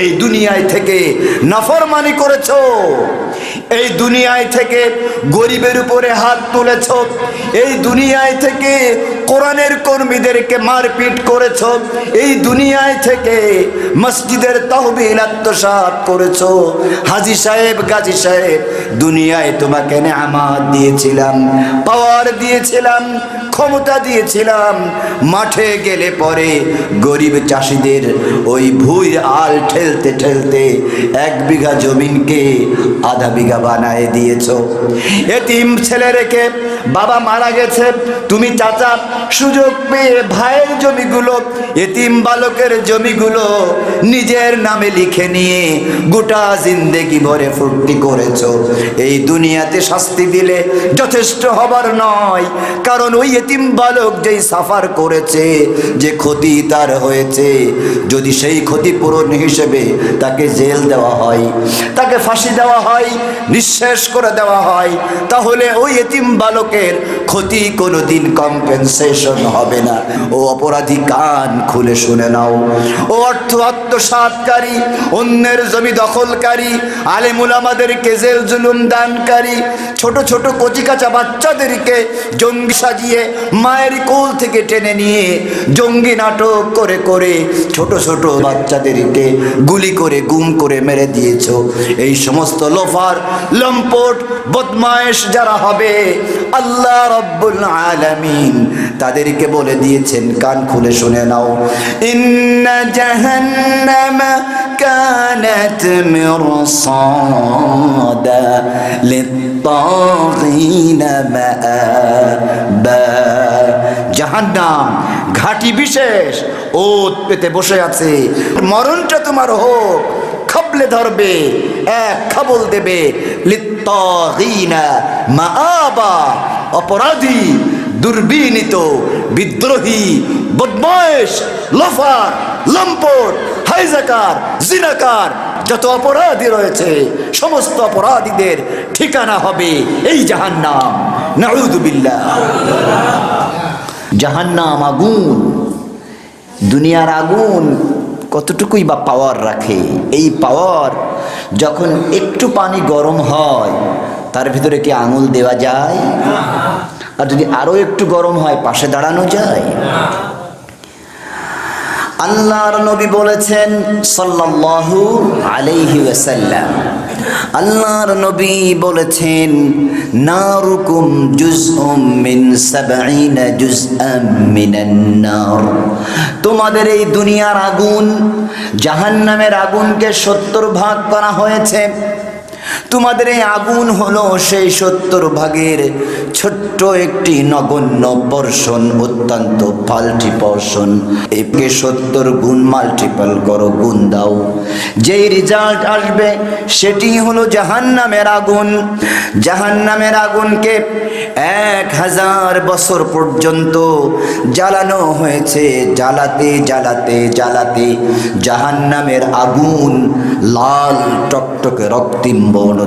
এই দুনিয়ায় থেকে নাফরমানি করেছ। এই দুনিয়ায় থেকে গরিবের উপরে হাত তুলেছ। এই দুনিয়ায় থেকে কোরআনের কর্মীদেরকে মারপিট করেছ। এই দুনিয়ায় থেকে মসজিদের তহবিল আত্মসাত করেছ। হাজি সাহেব, গাজী সাহেব, দুনিয়ায় তোমাকে নেয়ামাত দিয়েছিলাম, পাওয়ার দিয়েছিলাম ক্ষমতা দিয়েছিলাম। মাঠে গেলে পরে গরিব চাষিদের ওই ভুই আল ঠেলতে ঠেলতে এক বিঘা জমিনকে আধা বিঘা বানায় দিয়েছ। এতিম ছেলে রেখে বাবা মারা গেছে, তুমি চাচা, সুযোগ পেয়ে ভাইয়ের জমিগুলো, এতিম বালকের জমিগুলো নিজের নামে লিখে নিয়ে গোটা জিন্দেগি ভরে ফুর্তি করেছ। এই দুনিয়াতে শাস্তি দিলে যথেষ্ট হবার নয়, কারণ ওই এতিম বালক যেই সাফার করেছে, যে ক্ষতি তার হয়েছে, যদি সেই ক্ষতিপূরণ হিসেবে তাকে জেল দেওয়া হয়, তাকে ফাঁসি দেওয়া হয়, নিঃশেষ করে দেওয়া হয়, তাহলে ওই এতিম বালকের ক্ষতি কোনোদিন কম্পেনসেশন হবে না। ও অপরাধী কান খুলে শুনে নাও। ও অর্থ আত্মসাতকারী, অন্যের জমি দখলকারী, আলেমুল আমাদেরকে জেল জুলুম দানকারী, ছোট ছোট কচিকাচা বাচ্চাদেরকে জঙ্গি সাজিয়ে মায়ের কোল থেকে টেনে নিয়ে জঙ্গি নাটক করে করে ছোট ছোট বাচ্চাদেরকে গুলি করে, গুম করে মেরে দিয়েছ। এই সমস্ত লোফার, লম্পট, বদমায়েশ যারা হবে, আল্লাহ রব্বুল আলামিন তাদেরকে বলে দিয়েছেন, কান খুলে শুনে নাও। ইন্না জাহান্নাম কানাত মিরসাদা লিত্তাগিনা মাআবা জাহান্নাম ঘাটি বিশেষ ওত পেতে বসে আছে। মরণটা তোমার হোক, খাবলে ধরবে, এক খাবল দেবে। লিত্তাগিনা মাআবা, অপরাধী, দুর্বিনীত, বিদ্রোহী, বদমায়েশ, লোফার, লম্পট হাইজাকার জিনাকার, যত অপরাধী রয়েছে, সমস্ত অপরাধীদের ঠিকানা হবে এই জাহান্নাম। নাউদুবিল্লাহ জাহান্নাম আগুন। দুনিয়ার আগুন কতটুকুই বা পাওয়ার রাখে? এই পাওয়ার যখন একটু পানি গরম হয়, তার ভিতরে কি আঙুল দেওয়া যায়? আর যদি আরও একটু গরম হয়, পাশে দাঁড়ানো যায়? আল্লাহর নবী বলেছেন সাল্লাল্লাহু আলাইহি ওয়াসাল্লাম। আল্লাহর নবী বলেছেন, নারুকুম জুজউম মিন সাবঈনা জুজআম মিনান নার। তোমাদের এই দুনিয়ার আগুন, জাহান্নামের আগুনকে সত্তর ভাগ করা হয়েছে। তোমাদের এই আগুন হলো সেই সত্তর ভাগের ছোট্ট একটি নগণ্য পর্ষণ অত্যন্ত পাল্টি পর্ষণ একে সত্তর গুণ মাল্টিপাল করো, গুণ দাও। যেই রেজাল্ট আসবে, সেটি হলো জাহান্নামের আগুন। জাহান্নামের আগুনকে এক হাজার বছর পর্যন্ত জ্বালানো হয়েছে। জ্বালাতে জ্বালাতে জ্বালাতে জাহান্নামের আগুন লাল টকটকে রক্তিম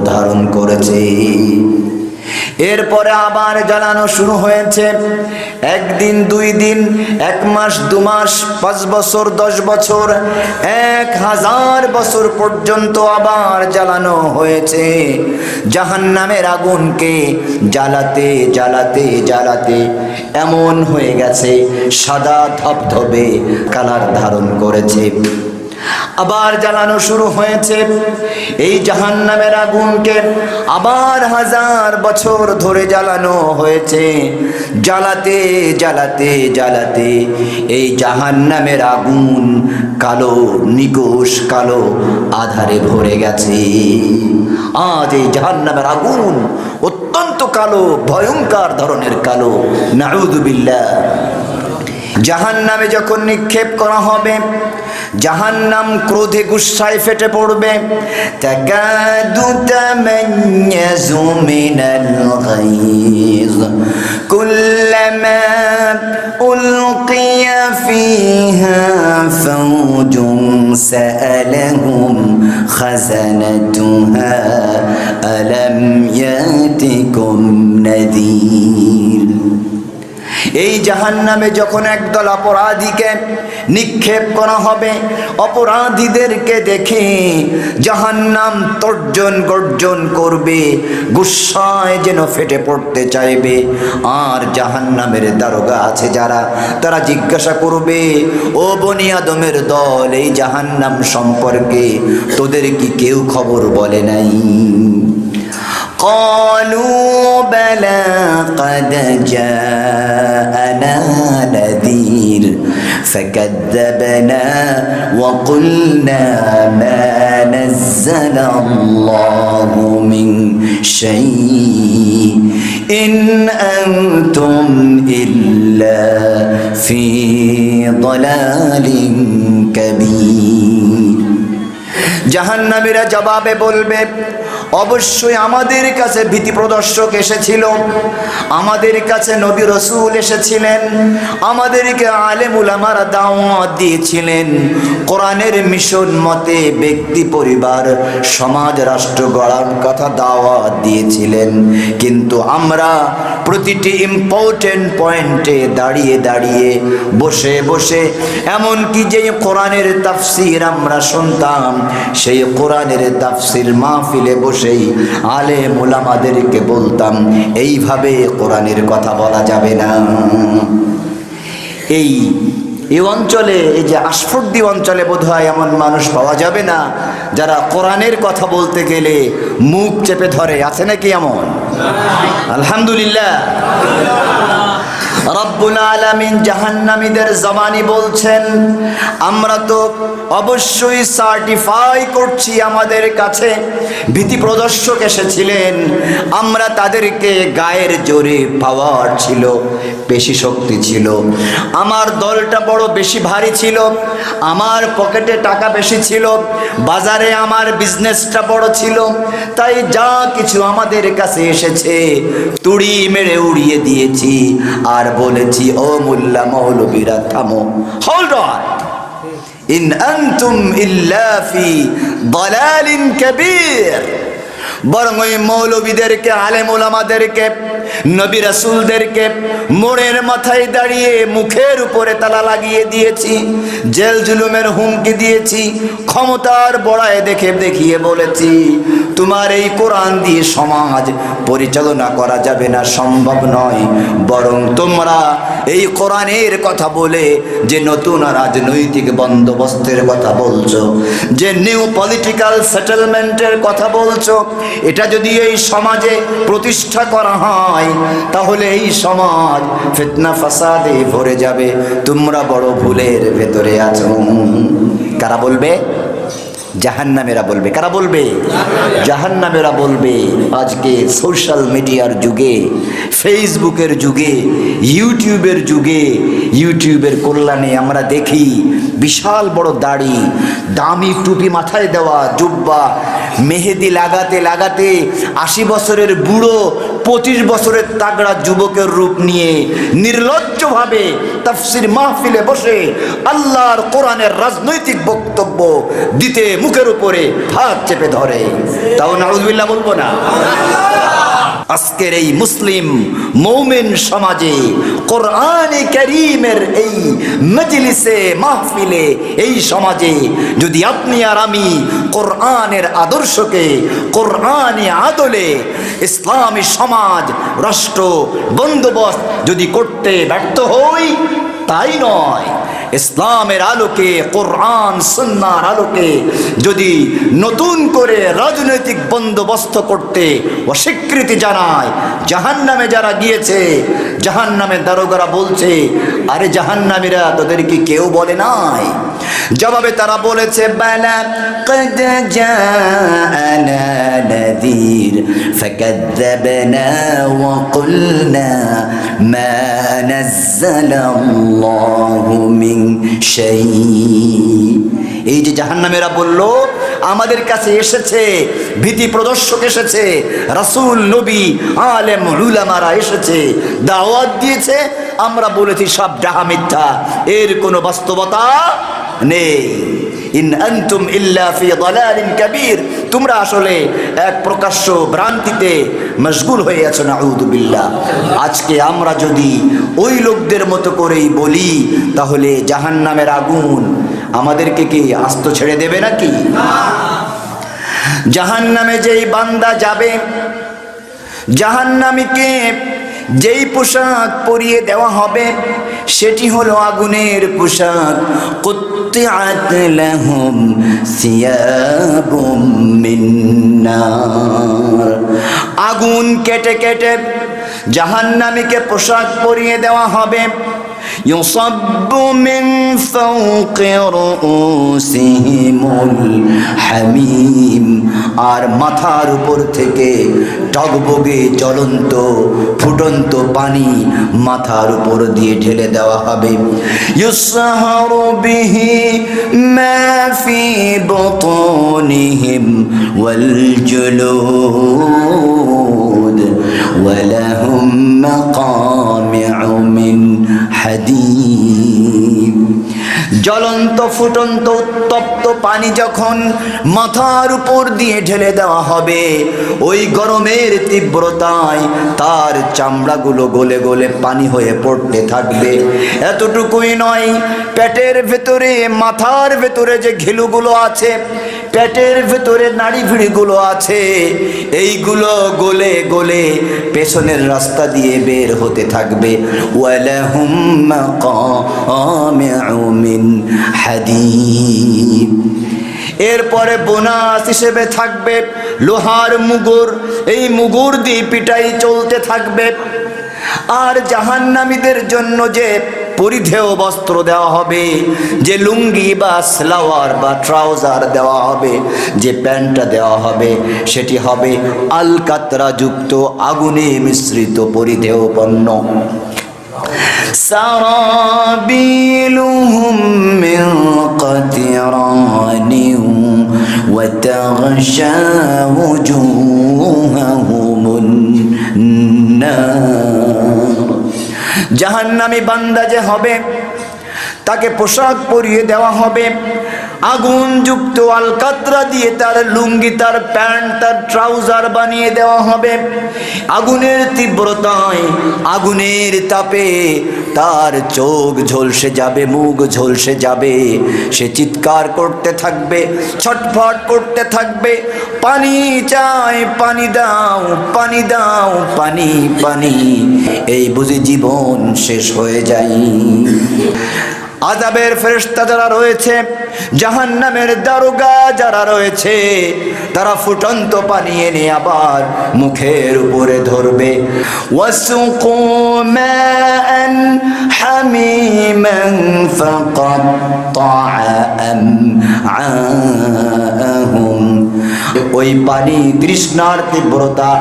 ধারণ করেছে। এরপরে আবার জ্বালানো শুরু হয়েছে। একদিন, দুই দিন, এক মাস, দু মাস, পাঁচ বছর, দশ বছর, এক হাজার বছর পর্যন্ত আবার জ্বালানো হয়েছে। জাহান নামের আগুনকে জ্বালাতে জ্বালাতে জ্বালাতে এমন হয়ে গেছে, সাদা ধবধবে কালার ধারণ করেছে। আবার জ্বালানো শুরু হয়েছে। এই জাহান নামের আগুনকে আবার হাজার বছর ধরে জ্বালানো হয়েছে। জ্বালাতে জ্বালাতে জ্বালাতে এই জাহান নামের আগুন কালো নিকোষ, কালো আধারে ভরে গেছে। আজ এই জাহান নামের আগুন অত্যন্ত কালো, ভয়ঙ্কর ধরনের কালো। নাউদুবিল্লাহ জাহান নামে যখন নিক্ষেপ করা হবে জাহান নাম ক্রোধে গুসায় ফেটে পড়বে। উলকিয়া ফিহা ফাওজুন সাআলাহুম এই জাহান্নামে যখন একদল অপরাধীকে নিক্ষেপ করা হবে, অপরাধীদেরকে দেখে জাহান্নাম তর্জন গর্জন করবে গুসায় যেন ফেটে পড়তে চাইবে। আর জাহান্নামের দারোগা আছে যারা, তারা জিজ্ঞাসা করবে, ও বনি আদমের দল, এই জাহান্নাম সম্পর্কে তোদের কি কেউ খবর বলে নাই? قالوا بلى قد جاءنا نذير فكذبنا وقلنا ما نزل الله من شيء إن أنتم إلا في ضلال كبير জাহান্নামীরা জবাবে বলবে অবশ্যই আমাদের কাছে ভীতি প্রদর্শক এসেছিল। আমাদের কাছে নবী রসুল এসেছিলেন। আমাদেরকে আলেমুল আমার দাওয়াত দিয়েছিলেন। কোরআনের মিশন মতে ব্যক্তি, পরিবার, সমাজ, রাষ্ট্র গড়ার কথা দাওয়াত দিয়েছিলেন। কিন্তু আমরা প্রতিটি ইম্পর্টেন্ট পয়েন্টে দাঁড়িয়ে দাঁড়িয়ে বসে বসে, এমনকি যে কোরআনের তাফসির আমরা শুনতাম, সেই কোরআনের তাফসির মাহফিলে বসেই আলে মোলামাদেরকে বলতাম, এইভাবে কোরআনের কথা বলা যাবে না। এই এই অঞ্চলে, এই যে আশফর্দি অঞ্চলে বোধ হয় এমন মানুষ পাওয়া যাবে না, যারা কোরআনের কথা বলতে গেলে মুখ চেপে ধরে, আছে নাকি এমন? আলহামদুলিল্লাহ রব্বুল আলামিন জাহান্নামীদের জবানি বলছেন, আমরা তো অবশ্যই সার্টিফাই করছি আমাদের কাছে, ভীতি প্রদর্শক এসেছিলেন। আমরা তাদেরকে গায়ের জোরে পাওয়ার ছিল, বেশি শক্তি ছিল। আমার দলটা বড় বেশি ভারী ছিল, আমার পকেটে টাকা বেশি ছিল, বাজারে আমার বিজনেসটা বড় ছিল, তাই যা কিছু আমাদের কাছে এসেছে, তুড়ি মেরে উড়িয়ে দিয়েছি। আর বলেছি, ও মোল্লা মৌলবীরা, থামো। হোল্ড অন ইন আনতুম ইল্লা ফি দালালিন কাবীর। বরং ওই মৌলবীদেরকে, আলেম ওলামাদেরকে, নবী রাসূলদেরকে মোড়ের মাথায় দাঁড়িয়ে মুখের উপরে তালা লাগিয়ে দিয়েছি, জেল জুলুমের হুমকি দিয়েছি, ক্ষমতার বড়ায় দেখে দেখিয়ে বলেছি তোমার এই কোরআন দিয়ে সমাজ পরিচালনা করা যাবে না, সম্ভব নয়। বরং তোমরা এই কোরআনের কথা বলে যে নতুন রাজনৈতিক বন্দোবস্তের কথা বলছো, যে নিউ পলিটিক্যাল সেটেলমেন্টের কথা বলছো, এটা যদি এই সমাজে প্রতিষ্ঠা করা হয়, তাহলে এই সমাজ ফিতনা ফাসাদে ভরে যাবে। তোমরা বড় ভুলের ভেতরে আছো। কারা বলবে? জাহান্নামেরা বলবে। কারা বলবে? জাহান্নামেরা বলবে, আজকে সোশ্যাল মিডিয়ার যুগে, ফেসবুকের যুগে, ইউটিউবের যুগে, ইউটিউবের কল্যাণে আমরা দেখি বিশাল বড় দাড়ি, দামি টুপি মাথায় দেওয়া জুব্বা, মেহেদি লাগাতে লাগাতে আশি বছরের বুড়ো পঁচিশ বছরের তাগড়া যুবকের রূপ নিয়ে নির্লজ্জভাবে তাফসির মাহফিলে বসে আল্লাহর কোরআনের রাজনৈতিক বক্তব্য দিতে মুখের উপরে হাত চেপে ধরে। তাও নাউজবিল্লাহ বলব না। আজকের এই মুসলিম মৌমেন সমাজে কোরআনে করিমের এই মজলিসে মাহফিলে এই সমাজে যদি আপনি আর আমি কোরআনের আদর্শকে, কোরআনে আদলে ইসলামী সমাজ, রাষ্ট্র, বন্দোবস্ত যদি করতে ব্যর্থ হই, তাই নয়। ইসলামের আলোকে, কোরআন সন্ন্যার আলোকে যদি নতুন করে রাজনৈতিক বন্দোবস্ত করতে অস্বীকৃতি জানায় জাহান নামে যারা গিয়েছে জাহান নামে দারোগারা বলছে, আরে জাহান নামেরা তোদেরকে কেউ বলে নাই। জবাবে তারা বলেছে এই যে জাহান্নামেরা বলল, আমাদের কাছে এসেছে, ভীতি প্রদর্শক এসেছে, রাসূল, নবী, আলেম রুলামারা এসেছে, দাওয়াত দিয়েছে, আমরা বলেছি সব ডাহা মিথ্যা, এর কোনো বাস্তবতা নেই। ইন আনতুম ইল্লা ফি দালালিন কাবীর। তোমরা আসলে এক প্রকাশ্য ভ্রান্তিতে মশগুল হয়ে আছো নাউযু বিল্লাহ। আজকে আমরা যদি ওই লোকদের মতো করেই বলি, তাহলে জাহান্নামের আগুন আমাদেরকে কি আস্ত ছেড়ে দেবে নাকি? জাহান্নামে যেই বান্দা যাবে, জাহান্নামীকে যেই পোশাক পরিয়ে দেওয়া হবে, সেটি হলো আগুনের পোশাক। আগুন কেটে কেটে জাহান্নামীকে পোশাক পরিয়ে দেওয়া হবে يصب من فوق رؤوسهم الحميم আর মাথার উপর থেকে টগবগে জ্বলন্ত ফুটন্ত পানি মাথার উপর দিয়ে ঢেলে দেওয়া হবে ইউসাহারু বিহি মা ফি বুতুনিহিম ওয়াল জুলুদ ولهم مقامع من হাদিম। জ্বলন্ত, ফুটন্ত, উত্তপ্ত পানি যখন মাথার উপর দিয়ে ঢেলে দেওয়া হবে, ওই গরমের তীব্রতায় তার চামড়াগুলো গলে গলে পানি হয়ে পড়তে থাকবে। এতটুকুই নয়, পেটের ভেতরে, মাথার ভেতরে যে ঘিলুগুলো আছে পেটের ভেতরে নাড়ি ভিড়িগুলো আছে, এইগুলো গলে গলে পেছনের রাস্তা দিয়ে বের হতে থাকবে। এরপরে বোনাস হিসেবে থাকবে লোহার মুগুর, এই মুগুর দিয়ে পিটাই চলতে থাকবে। আর জাহান্নামীদের জন্য যে পরিধেয় বস্ত্র দেওয়া হবে যে লুঙ্গি বা স্লাওয়ার বা ট্রাউজার দেওয়া হবে যে প্যান্টটা দেওয়া হবে সেটি হবে আলকাতরা যুক্ত আগুনে মিশ্রিত পরিধেয় পণ্য سرابيلهم من قطران وتغشى وجوههم النار জাহান্নামী বান্দা যে হবে, তাকে পোশাক পরিয়ে দেওয়া হবে। আগুন যুক্ত আলকাতরা দিয়ে তার লুঙ্গি, তার প্যান্ট, তার ট্রাউজার বানিয়ে দেওয়া হবে। আগুনের তীব্রতায়, আগুনের তাপে তার চোখ ঝলসে যাবে, মুখ ঝলসে যাবে। সে চিৎকার করতে থাকবে, ছটফট করতে থাকবে। পানি চাই, পানি দাও পানি দাও, পানি পানি। এই বুঝি জীবন শেষ হয়ে যায়। আজাবের ফেরেশতা যারা রয়েছে, জাহান্নামের দারোগা যারা রয়েছে, তারা ফুটন্ত পানি এনে আবার মুখের উপরে ধরবে। ওয়াসুকু মাআন হামিমান ফাকাত্তা আমআহুম ওই পানি তৃষ্ণার তীব্রতা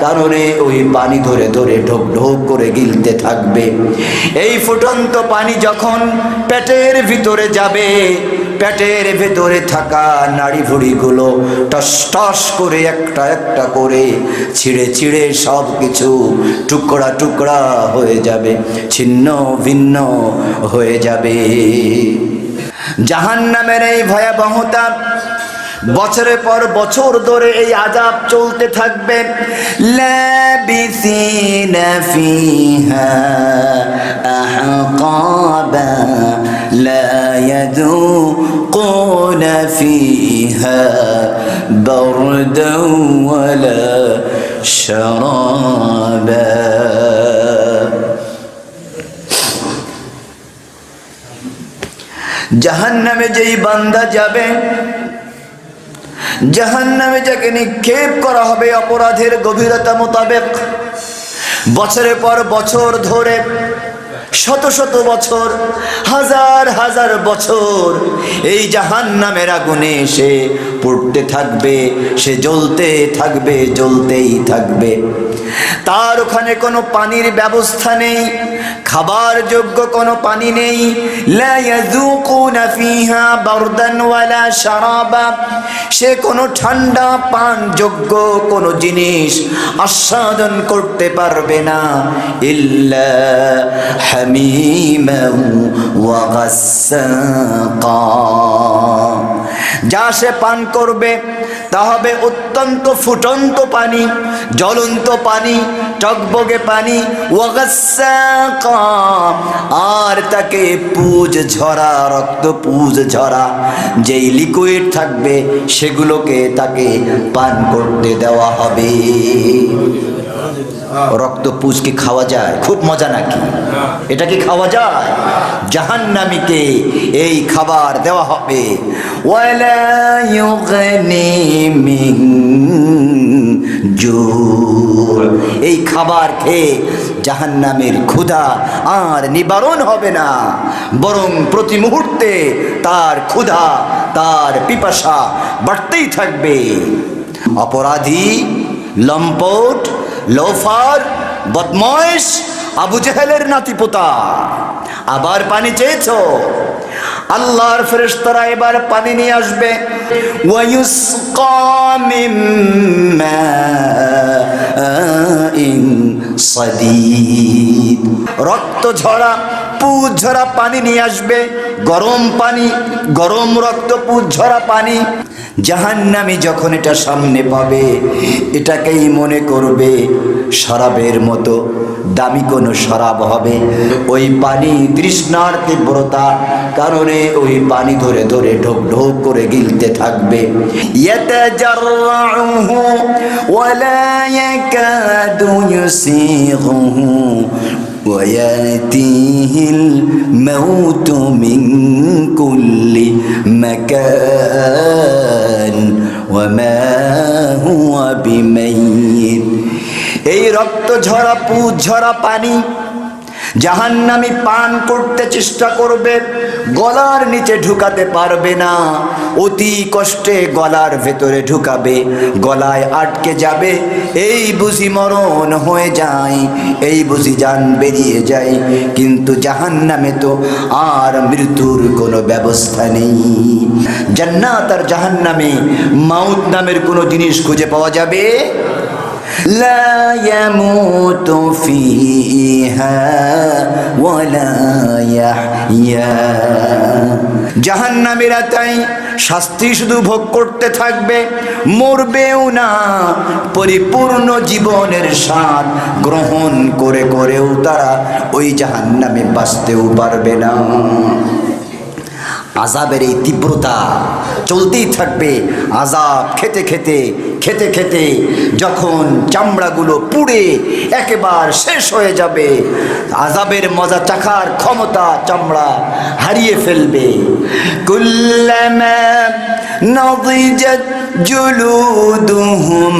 কারণে ওই পানি ধরে ধরে ঢোক ঢোক করে গিলতে থাকবে। এই ফুটন্ত পানি যখন পেটের ভিতরে যাবে, পেটের ভেতরে থাকা নাড়ি ভুড়িগুলো টস টস করে একটা একটা করে ছিঁড়ে ছিঁড়ে সব কিছু টুকরা টুকরা হয়ে যাবে, ছিন্ন ভিন্ন হয়ে যাবে। জাহান্নামের এই ভয়াবহতা বছরের পর বছর ধরে এই আজাব চলতে থাকবে। শারাবা। জাহান্নামে যেই বান্দা যাবে জাহান্নামে যাকে নিক্ষেপ করা হবে অপরাধের গভীরতা মোতাবেক বছরের পর বছর ধরে, শত শত বছর, হাজার হাজার বছর এই জাহান নামের আগুনে সে পড়তে থাকবে, সে জ্বলতে থাকবে, জ্বলতেই থাকবে। তার ওখানে কোনো পানির ব্যবস্থা নেই, খাবার যোগ্য কোনো পানি নেই। সে কোনো ঠান্ডা পান যোগ্য কোনো জিনিস আস্বাদন করতে পারবে না। ইল্লা হামিমা যা সে পান করবে, তা হবে অত্যন্ত ফুটন্ত পানি, জ্বলন্ত পানি, টকবগে পানি। আর তাকে পুজ ঝরা, রক্ত পুজ ঝরা, যেই লিকুইড থাকবে, সেগুলোকে তাকে পান করতে দেওয়া হবে রক্ত পুজ কি খাওয়া যায়। খুব মজা নাকি? এটা কি খাওয়া যায়? জাহান্নামীকে এই খাবার দেওয়া হবে। এই খাবার খেয়ে জাহান্নামের ক্ষুধা আর নিবারণ হবে না। বরং প্রতি মুহূর্তে তার ক্ষুধা, তার পিপাসা বাড়তেই থাকবে। অপরাধী, লম্পট লোফার, বদময়েশ, আবু জেহেলের নাতিপোতা। আবার পানি চেয়েছ? আল্লাহর ফেরেশতারা এবার পানি নিয়ে আসবে। রক্ত ঝরা পুজ ঝরা পানি নিয়ে আসবে। গরম পানি, গরম রক্ত পুজ ঝরা পানি। জাহান্নামি যখন এটা সামনে পাবে, এটাকেই মনে করবে, শরাবের মতো দামি কোনো শরাব হবে। ওই পানি তৃষ্ণার তীব্রতা কারণে ওই পানি ধরে ধরে ঢোক ঢোক করে গিলতে থাকবে। ইয়াতাজাররাউহু ওয়ালা ইয়াকাদু ইউসিগুহু وياتيه الموت من كل مكان وما هو بميت এই রক্ত ঝরা পুজ ঝরা পানি জাহান্নামি পান করতে চেষ্টা করবে, গলার নিচে ঢুকাতে পারবে না। অতি কষ্টে গলার ভেতরে ঢুকাবে, গলায় আটকে যাবে। এই বুঝি মরণ হয়ে যায়, এই বুঝি যান বেরিয়ে যায়। কিন্তু জাহান্নামে তো আর মৃত্যুর কোনো ব্যবস্থা নেই। জান্নাত আর জাহান্নামে মাউত নামের কোনো জিনিস খুঁজে পাওয়া যাবে? لا يموت فيها ولا يحيا জাহান্নামীরা তাই শাস্তি শুধু ভোগ করতে থাকবে মরবেও না পরিপূর্ণ জীবনের স্বাদ গ্রহণ করে করেও তারা ওই জাহান্নামে বাঁচতেও পারবে না আজাবের এই তীব্রতা চলতেই থাকবে। আজাব খেতে খেতে খেতে খেতে যখন চামড়াগুলো পুড়ে একেবার শেষ হয়ে যাবে, আজাবের মজা চাখার ক্ষমতা চামড়া হারিয়ে ফেলবে। নদিজাত জুলুদুহুম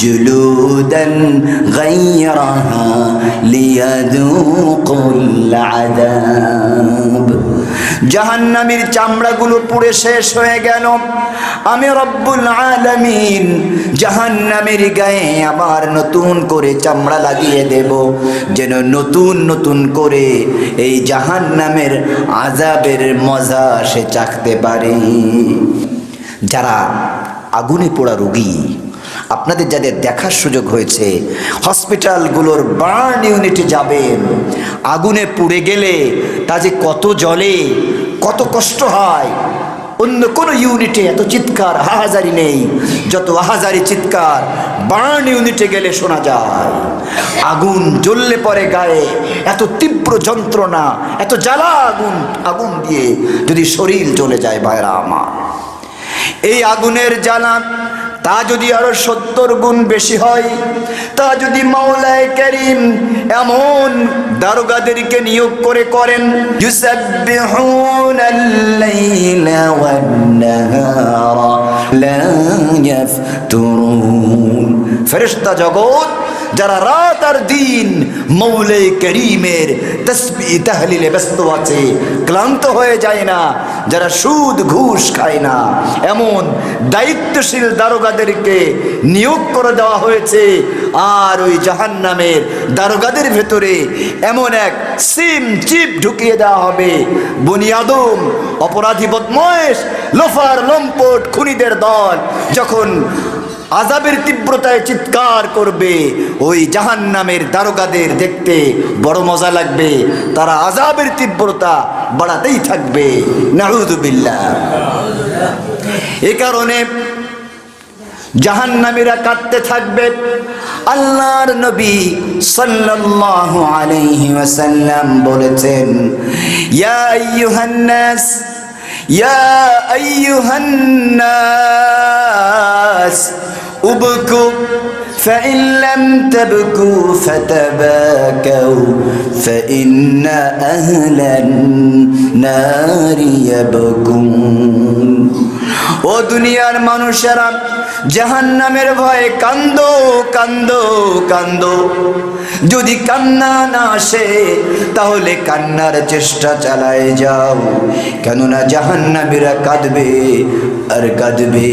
জুলুদান গায়রাহা লিয়াযুকুল আযাব জাহান্নামীর চামড়াগুলো পুড়ে শেষ হয়ে গেল। আমি রব্বুল আলামিন জাহান্নামীর গায়ে আবার নতুন করে চামড়া লাগিয়ে দেব, যেন নতুন নতুন করে এই জাহান্নামের আজাবের মজা সে চাকতে পারে। যারা আগুনে পোড়া রোগী আপনাদের যাদের দেখার সুযোগ হয়েছে, হসপিটালগুলোর বার্ন ইউনিটে যাবেন আগুনে পুড়ে গেলে তা যে কত জলে কত কষ্ট হয়। অন্য কোনো ইউনিটে এত চিৎকার, হাহাজারি নেই। যত হাহাজারি, চিৎকার, বার্ন ইউনিটে গেলে শোনা যায়। আগুন জ্বললে পরে গায়ে এত তীব্র যন্ত্রণা, এত জ্বালা আগুন আগুন দিয়ে যদি শরীর জ্বলে যায় ভাইরা আমার। এই আগুনের জ্বালা তা যদি আরও সত্তর গুণ বেশি হয়, তা যদি মাওলায় করিম এমন দারোগাদেরকে নিয়োগ করে করেন ফেরেস্তা জগৎ যারা রাত আর দিন মৌলে করিমের তাহলিলে ব্যস্ত আছে, ক্লান্ত হয়ে যায় না, যারা সুদ ঘুষ খায় না। এমন দায়িত্বশীল দারোগাদেরকে নিয়োগ করে দেওয়া হয়েছে, আর ওই জাহান নামের দারোগাদের ভেতরে এমন এক সিম চিপ ঢুকিয়ে দেওয়া হবে। বনিয়াদম অপরাধী বদময়েশ, লোফার লম্পট খুনিদের দল, যখন আজাবের তীব্রতায় চিৎকার করবে। ওই জাহান নামের দারোগাদের দেখতে বড় মজা লাগবে। তারা আজাবের তীব্রতা বাড়াতেই থাকবে। নাহুদুবিল্লাহ এ কারণে জাহান্নামীরা কাঁদতে থাকবে। আল্লাহর নবী সাল্লাল্লাহু আলাইহি ওয়াসাল্লাম বলেছেন, ইয়া আইয়ুহান নাস ইয়া আইয়ুহান নাস উবকু فإن لم تبكوا فتباكوا فإن أهل النار يبكون ও দুনিয়ার মানুষেরা জাহান্নামের ভয়ে কান্দো কান্দো কান্দো যদি কান্না না আসে তাহলে কান্নার চেষ্টা চালায় যাও কেননা জাহান্নামীরা কাঁদবে আর কাঁদবে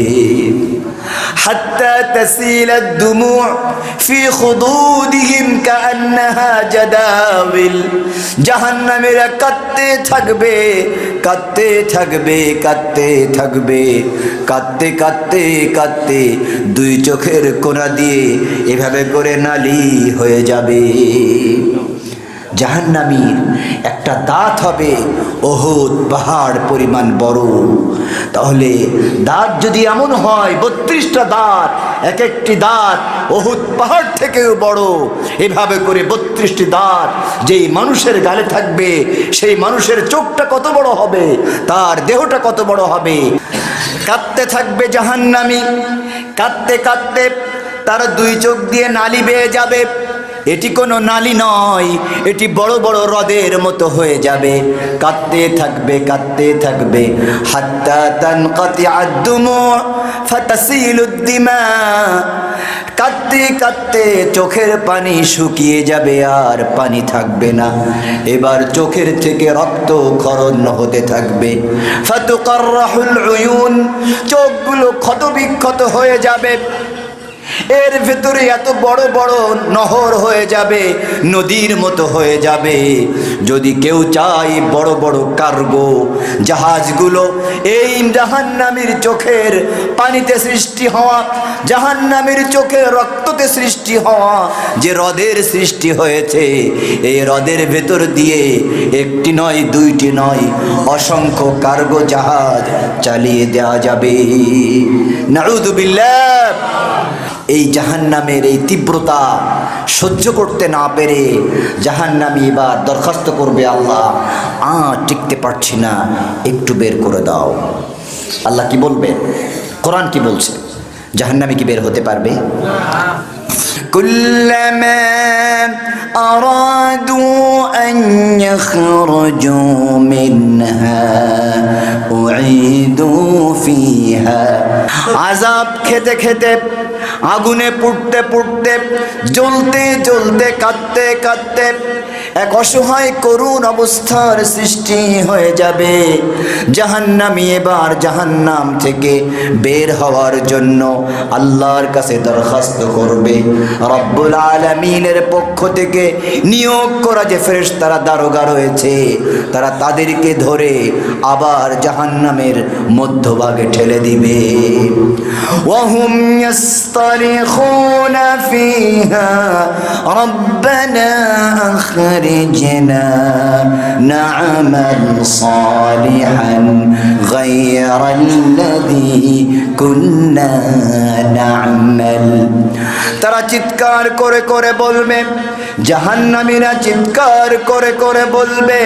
حتى تسيل الدموع في خدودهم كأنها جداول জাহান্নামীরা কাঁদতে থাকবে কাঁদতে থাকবে কাঁদতে থাকবে কাঁদতে কাঁদতে কাঁদতে দুই চোখের কোনা দিয়ে এভাবে করে নালি হয়ে যাবে জাহান্নামীর। একটা দাঁত হবে ওহুদ পাহাড় পরিমাণ বড়। তাহলে দাঁত যদি এমন হয়, বত্রিশটা দাঁত এক একটি দাঁত ওহুদ পাহাড় থেকেও বড়। এভাবে করে বত্রিশটি দাঁত যেই মানুষের গালে থাকবে, সেই মানুষের চোখটা কত বড় হবে, তার দেহটা কত বড় হবে। কাঁদতে থাকবে জাহান্নামী, কাঁদতে কাঁদতে তার দুই চোখ দিয়ে নালি বেয়ে যাবে। এটি কোনো নালি নয়, এটি বড় বড় হ্রদের মতো হয়ে যাবে। কাঁদতে থাকবে কাঁদতে থাকবে। কাঁদতে কাঁদতে চোখের পানি শুকিয়ে যাবে, আর পানি থাকবে না। এবার চোখের থেকে রক্ত খরণ হতে থাকবে। ফাতুকার রাহুল চোখগুলো ক্ষত বিক্ষত হয়ে যাবে। এর ভেতরে এত বড় বড় নহর হয়ে যাবে, নদীর মতো হয়ে যাবে। যদি কেউ চায় বড় বড় কার্গো, জাহাজগুলো এই জাহান্নামীর চোখের পানিতে সৃষ্টি হওয়া, জাহান্নামীর চোখে রক্ততে সৃষ্টি হওয়া যে হ্রদের সৃষ্টি হয়েছে, এই হ্রদের ভেতর দিয়ে একটি নয়, দুইটি নয়, অসংখ্য কার্গো জাহাজ চালিয়ে দেওয়া যাবে। নাউদুবিল্লাহ এই জাহান্নামের এই তীব্রতা সহ্য করতে না পেরে জাহান্নামি এবার দরখাস্ত করবে আল্লাহ আ টিকতে পারছি না একটু বের করে দাও আল্লাহ কি বলবেন কোরআন কি বলছে জাহান্নামি কি বের হতে পারবে كلما أرادوا أن يخرجوا منها أعيدوا فيها عذاب খেতে খেতে আগুনে পুড়তে পুড়তে, জ্বলতে জ্বলতে, কাঁদতে কাঁদতে এক অসহায় করুণ অবস্থার সৃষ্টি হয়ে যাবে। জাহান্নামি এবার জাহান্নাম থেকে বের হওয়ার জন্য আল্লাহর কাছে দরখাস্ত করবে। রব্বুল আলমিনের পক্ষ থেকে নিয়োগ করা যে ফেরেশ তারা দারোগা রয়েছে, তারা তাদেরকে ধরে আবার জাহান্নামের মধ্যভাগে ঠেলে দিবে। ওয়াহুম يصطرخون فيها ربنا أخرجنا نعمل صالحا غير الذي كنا نعمل তারা চিৎকার করে করে বলবে জাহান্নামীরা চিৎকার করে করে বলবে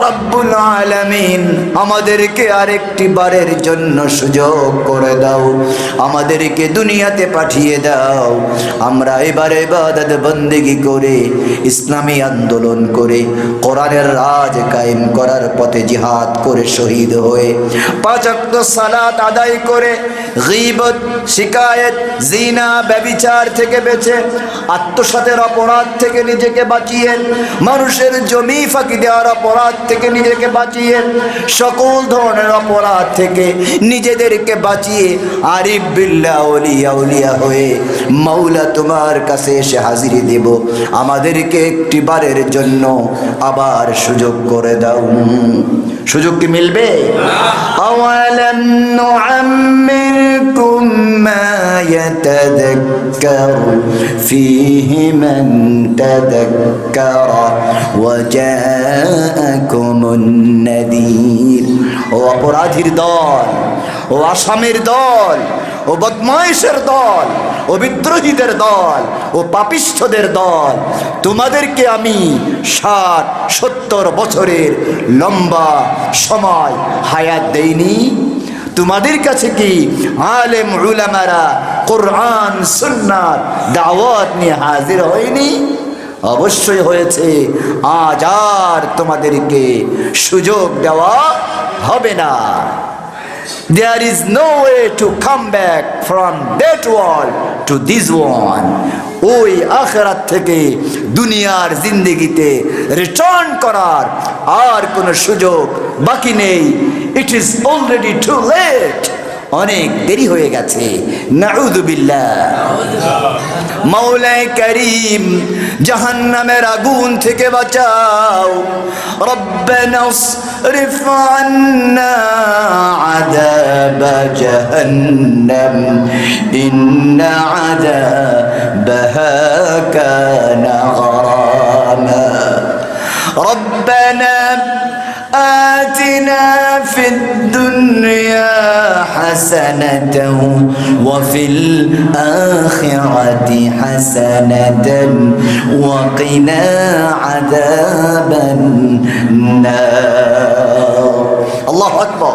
রব্বুল আলামিন আমাদেরকে আরেকটি বারের জন্য সুযোগ করে দাও আমাদেরকে দুনিয়াতে পাঠিয়ে দাও। আমরা এবারে ইবাদত বন্দেগি করে, ইসলামী আন্দোলন করে, কোরআনের রাজ কায়েম করার পথে জিহাদ করে শহীদ হয়ে পাঁচক্ত সালাত আদায় করে গীবত, শিকায়েত, জিনা, ব্যবিচার থেকে বেঁচে, আত্মসাতের অপরাধ থেকে নিজেকে বাঁচিয়ে, মানুষের জমি ফাঁকি দেওয়ার অপরাধ থেকে নিজেকে বাঁচিয়ে, সকল ধরনের অপরাধ থেকে নিজেদেরকে বাঁচিয়ে, আরিফ বিল্লা উলিয়া উলিয়া হয়ে মাওলা তোমার কাছে এসে হাজিরি দেব আমাদেরকে একটি বারের জন্য আবার সুযোগ করে দাও সুযোগ কি মিলবে আওয়ালাম নুআম্মিরকুম মা يتذكر فيه من تذكر وجاءكم النذير ও অপরাধীর দল ও আসামের দল, ও বদমাইশের দল, ও বিদ্রোহীদের দল, ও পাপিষ্ঠদের দল, তোমাদেরকে আমি ষাট, সত্তর বছরের লম্বা সময় হায়াত দেইনি? তোমাদের কাছে কি আলেম উলামারা কোরআন, সুন্নাত, দাওয়াত নিয়ে হাজির হয়নি? অবশ্যই হয়েছে, আজ আর তোমাদেরকে সুযোগ দেওয়া হবে না। There is no way to come back from that world to this one. ওই আখেরাত থেকে দুনিয়ার জিন্দিগিতে রিটার্ন করার আর কোনো সুযোগ বাকি নেই it is already too late অনেক দেরি হয়ে গেছে। নাউদুবিল্লা মাওলায় করিম জাহান্নামের আগুন থেকে বাঁচাও। রব্বানাস রিফান্না ربنا آتنا في الدنيا حسنة وفي الآخرة حسنة وقنا عذاب النار. الله أكبر.